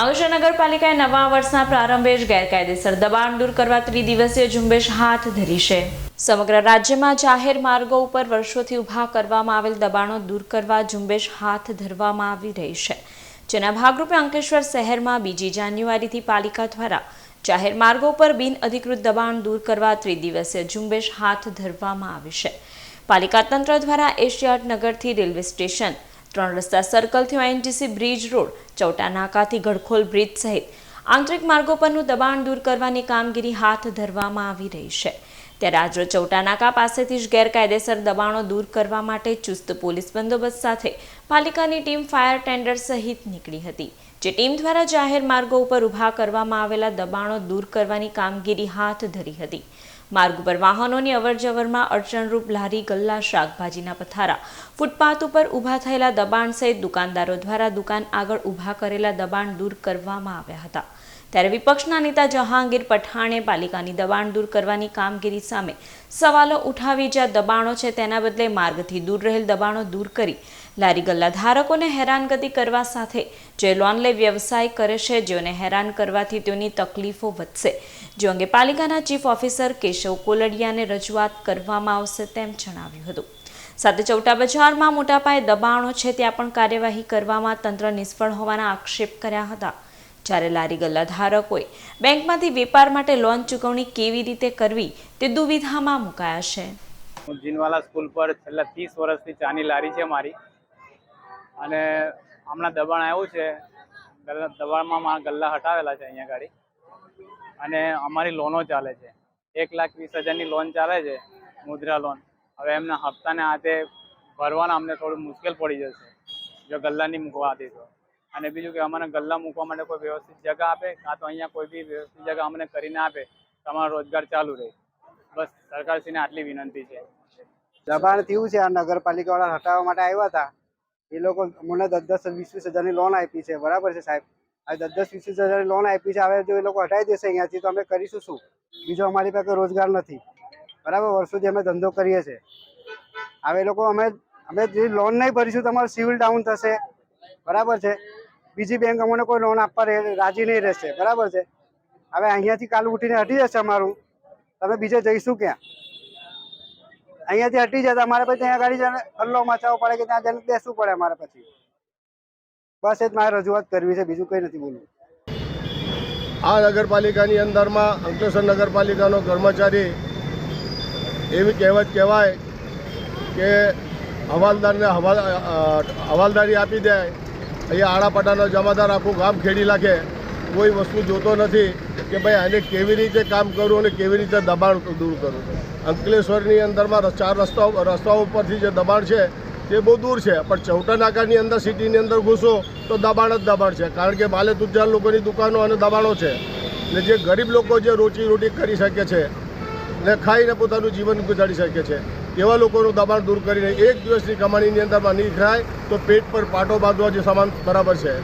અંકલેશ્વર નગરપાલિકાએ નવા વર્ષના પ્રારંભે જ ગેરકાયદેસર દબાણ દૂર કરવા ત્રિદિવસીય ઝુંબેશ હાથ ધરી છે. સમગ્ર રાજ્યમાં જાહેર માર્ગો ઉપર વર્ષોથી ઊભા કરવામાં આવેલ દબાણો દૂર કરવા ઝુંબેશ હાથ ધરવામાં આવી રહી છે. જેના ભાગરૂપે અંકલેશ્વર શહેરમાં બીજી જાન્યુઆરીથી પાલિકા દ્વારા જાહેર માર્ગો પર બિન અધિકૃત દબાણ દૂર કરવા ત્રિદિવસીય ઝુંબેશ હાથ ધરવામાં આવી છે. પાલિકા તંત્ર દ્વારા એશિયાડ નગરથી રેલવે સ્ટેશન ત્રણ રસ્તા સર્કલથી ઓએનટીસી બ્રિજ રોડ, ચૌટા નાકાથી ગડખોલ બ્રિજ સહિત. આંતરિક માર્ગો પરનું દબાણ દૂર કરવાની કામગીરી હાથ ધરવામાં આવી રહી છે. ત્યારે આજરોજ ચૌટા નાકા પાસેથી જ ગેરકાયદેસર દબાણો દૂર કરવા માટે ચુસ્ત પોલીસ બંદોબસ્ત સાથે પાલિકાની ટીમ ફાયર ટેન્ડર સહિત નીકળી હતી, જે ટીમ દ્વારા જાહેર માર્ગો ઉપર ઊભા કરવામાં આવેલા દબાણો દૂર કરવાની કામગીરી હાથ ધરી હતી. માર્ગ ઉપર વાહનોની અવરજવરમાં અડચણરૂપ લારી, ગલ્લા, શાકભાજીના પથારા, ફૂટપાથ ઉપર ઊભા થયેલા દબાણ સહિત દુકાનદારો દ્વારા દુકાન આગળ ઊભા કરેલા દબાણ દૂર કરવામાં આવ્યા હતા. ત્યારે વિપક્ષના નેતા જહાંગીર પઠાણે પાલિકાની દબાણ દૂર કરવાની કામગીરી સામે સવાલો ઉઠાવી જ્યાં દબાણો છે તેના બદલે માર્ગથી દૂર રહેલ દબાણો દૂર કરી લારી ગલ્લા ધારકોને હેરાનગતિ કરવા સાથે જે લોન લઈ વ્યવસાય કરે છે, જેઓને હેરાન કરવાથી તેઓની તકલીફો વધશે. જે અંગે પાલિકાના ચીફ ઓફિસર કેશવ કોલડિયાને રજૂઆત કરવામાં આવશે તેમ જણાવ્યું હતું. સાથે ચૌટા બજારમાં મોટા પાયે દબાણો છે, ત્યાં પણ કાર્યવાહી કરવામાં તંત્ર નિષ્ફળ હોવાના આક્ષેપ કર્યા હતા. જ્યારે લારી ગલ્લા ધારકોએ બેંકમાંથી વેપાર માટે લોન ચૂકવણી કેવી રીતે કરવી તે દુવિધામાં મુકાયા છે. જીનવાલા સ્કૂલ પર છેલ્લા ત્રીસ વર્ષથી ચાની લારી છે મારી. અને હમણાં દબાણ આવ્યું છે. દબાણમાં મારા ગલ્લા હટાવેલા છે અહીંયા ગાડી. અને અમારી લોનો ચાલે છે. એક લાખ વીસ હજારની લોન ચાલે છે, મુદ્રા લોન. હવે એમના હપ્તાને હાથે ભરવાના અમને થોડું મુશ્કેલ પડી જશે. જો ગલ્લા નહીં મૂકવા હતી તો. અને બીજું કે અમને ગલ્લા મૂકવા માટે કોઈ વ્યવસ્થિત જગ્યા આપે કાં તો અહીંયા કોઈ બી વ્યવસ્થિત જગ્યા અમને કરીને આપે, તો અમારો રોજગાર ચાલુ રહે. બસ, સરકારશ્રીને આટલી વિનંતી છે. દબાણ થયું છે, આ નગરપાલિકા વાળા હટાવવા માટે આવ્યા હતા. એ લોકો મને દસ દસ વીસ વીસ હજારની લોન આપી છે. બરાબર છે, સાહેબ? આ દસ દસ, વીસ વીસ હજારની લોન આપી છે, હવે જો એ લોકો હટાવી દેશે અહીંયાથી, તો અમે કરીશું શું? બીજો અમારી પાસે રોજગાર નથી. બરાબર? વર્ષોથી અમે ધંધો કરીએ છીએ. હવે એ લોકો અમે અમે જે લોન નહીં ભરીશું, તો અમારું સિવિલ ડાઉન થશે. બરાબર છે? બીજી બેંક અમને કોઈ લોન આપવા રાજી નહીં રહેશે. બરાબર છે? હવે અહીંયાથી કાલ ઉઠીને હટી જશે અમારું. તમે બીજે જઈશું ક્યાં? અહીંયાથી હટી જાય અમારે પછી ત્યાં ગાડી જઈને હલ્લો મચાવવો પડે કે ત્યાં જઈને બેસવું પડે અમારે પછી. બસ એ જ મારે રજૂઆત કરવી છે, બીજું કંઈ નથી બોલવું. આ નગરપાલિકાની અંદરમાં અંકલેશ્વર નગરપાલિકાનો કર્મચારી એવી કહેવત કહેવાય કે હવાલદારને હવાલ હવાલદારી આપી દે અહીંયા આડાપટાનો જમાદાર આખું ગામ ખેડી નાખે. કોઈ વસ્તુ જોતો નથી કે ભાઈ આને કેવી રીતે કામ કરવું અને કેવી રીતે દબાણ દૂર કરવું અંકલેશ્વરની અંદરમાં ચાર રસ્તાઓ રસ્તાઓ ઉપરથી જે દબાણ છે, તે બહુ દૂર છે. પણ ચૌટા નાકાની અંદર સિટીની અંદર ઘૂસો તો દબાણ જ દબાણ છે. કારણ કે બાલે તુજાર લોકોની દુકાનો અને દબાણો છે. ને જે ગરીબ લોકો જે રોજી રોટી કરી શકે છે, ને ખાઈને પોતાનું જીવન ગુજારી શકે છે. એવા લોકોનું દબાણ દૂર કરીને એક દિવસની કમાણીની અંદરમાં નહીં થાય તો પેટ પર પાટો બાંધવા જે સામાન બરાબર છે.